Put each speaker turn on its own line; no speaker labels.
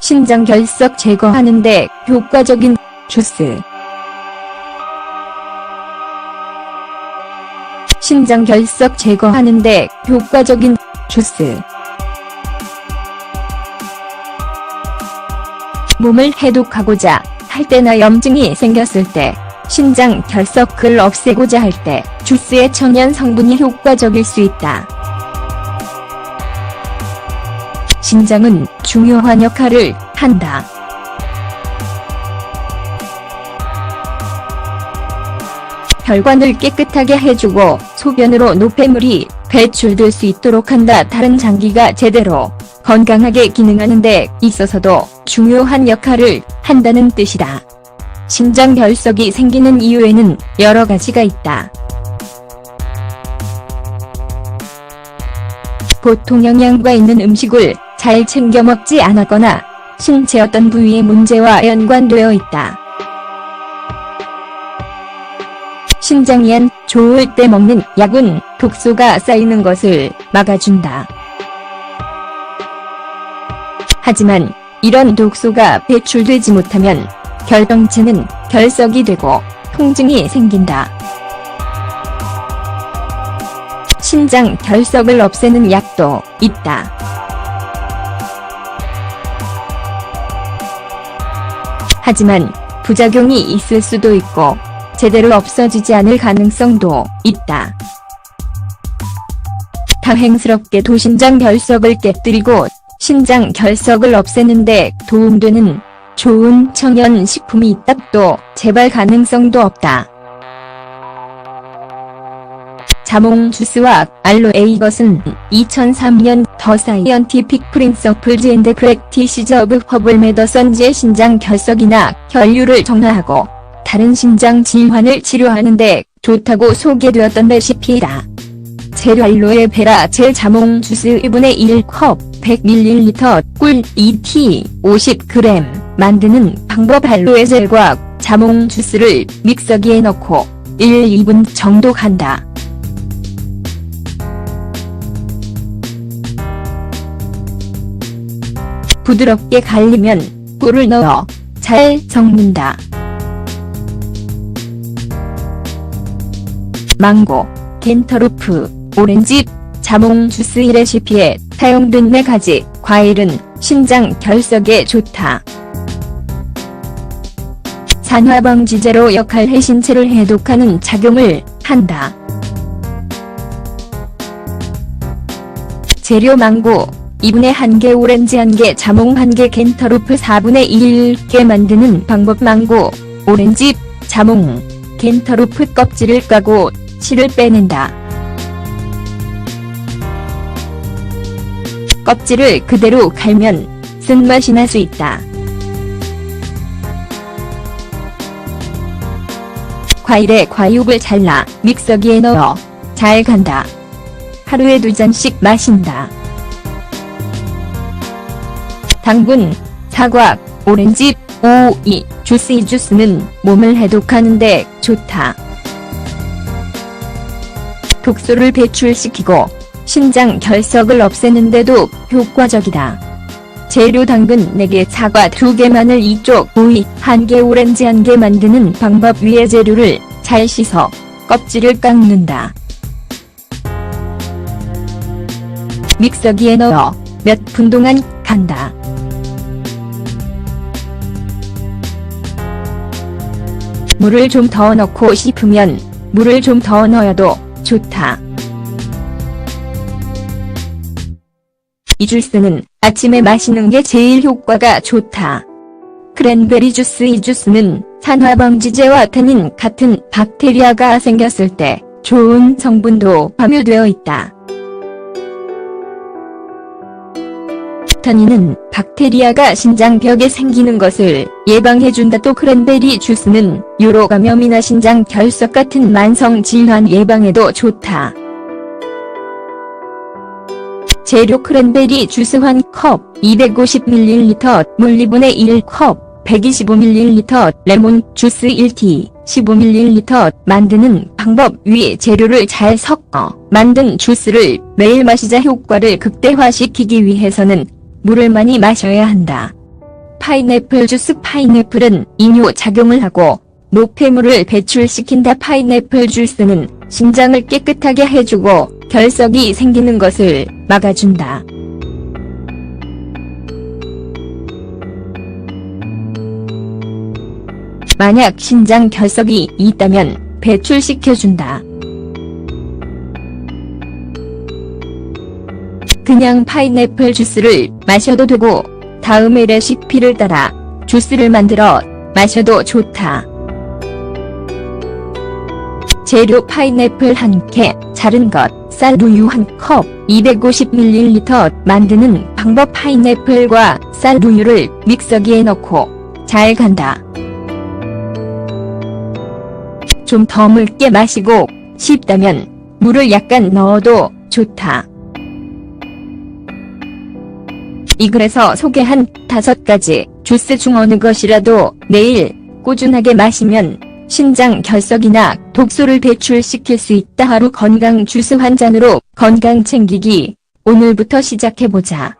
신장 결석 제거하는데 효과적인 주스. 신장 결석 제거하는데 효과적인 주스. 몸을 해독하고자 할 때나 염증이 생겼을 때, 신장 결석을 없애고자 할 때 주스의 천연 성분이 효과적일 수 있다. 신장은 중요한 역할을 한다. 혈관을 깨끗하게 해주고 소변으로 노폐물이 배출될 수 있도록 한다. 다른 장기가 제대로 건강하게 기능하는 데 있어서도 중요한 역할을 한다는 뜻이다. 신장 결석이 생기는 이유에는 여러 가지가 있다. 보통 영양가 있는 음식을 잘 챙겨 먹지 않았거나 신체 어떤 부위의 문제와 연관되어 있다. 신장이 안 좋을 때 먹는 약은 독소가 쌓이는 것을 막아준다. 하지만 이런 독소가 배출되지 못하면 결병체는 결석이 되고 통증이 생긴다. 신장 결석을 없애는 약도 있다. 하지만 부작용이 있을 수도 있고 제대로 없어지지 않을 가능성도 있다. 다행스럽게 도신장 결석을 깨뜨리고 신장 결석을 없애는데 도움되는 좋은 천연 식품이. 또 재발 가능성도 없다. 자몽 주스와 알로에 이것은 2003년 더 사이언티픽 프린서플즈 앤드 프랙티시즈 오브 허블 메더선지의 신장 결석이나 혈류를 정화하고 다른 신장 질환을 치료하는데 좋다고 소개되었던 레시피이다. 재료 알로에 베라 젤 자몽 주스 1분의 1컵 100ml 꿀 2t 50g 만드는 방법 알로에 젤과 자몽 주스를 믹서기에 넣고 1, 2분 정도 간다. 부드럽게 갈리면 꿀을 넣어 잘 섞는다. 망고, 켄터루프, 오렌지, 자몽 주스 이 레시피에 사용된 네 가지 과일은 신장 결석에 좋다. 산화방지제로 역할해 신체를 해독하는 작용을 한다. 재료 망고 2분의 1개 오렌지 1개 자몽 1개 켄터루프 4분의 1개 만드는 방법 망고, 오렌지, 자몽, 켄터루프 껍질을 까고 씨를 빼낸다. 껍질을 그대로 갈면 쓴맛이 날 수 있다. 과일의 과육을 잘라 믹서기에 넣어 잘 간다. 하루에 두 잔씩 마신다. 당분, 사과, 오렌지, 오이, 주스 이 주스는 몸을 해독하는데 좋다. 독소를 배출시키고 신장 결석을 없애는데도 효과적이다. 재료 당근 4개, 사과 2개, 마늘 2쪽, 오이 1개, 오렌지 1개 만드는 방법 위에 재료를 잘 씻어 껍질을 깎는다. 믹서기에 넣어 몇 분 동안 간다. 물을 좀 더 넣고 씹으면 물을 좀 더 넣어도 좋다. 이 주스는 아침에 마시는 게 제일 효과가 좋다. 크랜베리 주스 이 주스는 산화방지제와 태닌 같은 박테리아가 생겼을 때 좋은 성분도 함유되어 있다. 타닌은 박테리아가 신장벽에 생기는 것을 예방해준다. 또 크랜베리 주스는 유로 감염이나 신장 결석 같은 만성 질환 예방에도 좋다. 재료 크랜베리 주스 1컵 250ml 물 2분의 1컵 125ml 레몬 주스 1티 15ml 만드는 방법 위에 재료를 잘 섞어 만든 주스를 매일 마시자 효과를 극대화시키기 위해서는 물을 많이 마셔야 한다. 파인애플 주스 파인애플은 이뇨 작용을 하고 노폐물을 배출시킨다 파인애플 주스는 심장을 깨끗하게 해주고 결석이 생기는 것을 막아준다. 만약 신장 결석이 있다면 배출시켜준다. 그냥 파인애플 주스를 마셔도 되고 다음의 레시피를 따라 주스를 만들어 마셔도 좋다. 재료 파인애플 1개, 자른 것, 쌀 우유 1컵, 250ml 만드는 방법 파인애플과 쌀 우유를 믹서기에 넣고 잘 간다. 좀 더 묽게 마시고 쉽다면 물을 약간 넣어도 좋다. 이 글에서 소개한 다섯 가지 주스 중 어느 것이라도 매일 꾸준하게 마시면 신장 결석이나 독소를 배출시킬 수 있다. 하루 건강 주스 한 잔으로 건강 챙기기 오늘부터 시작해보자.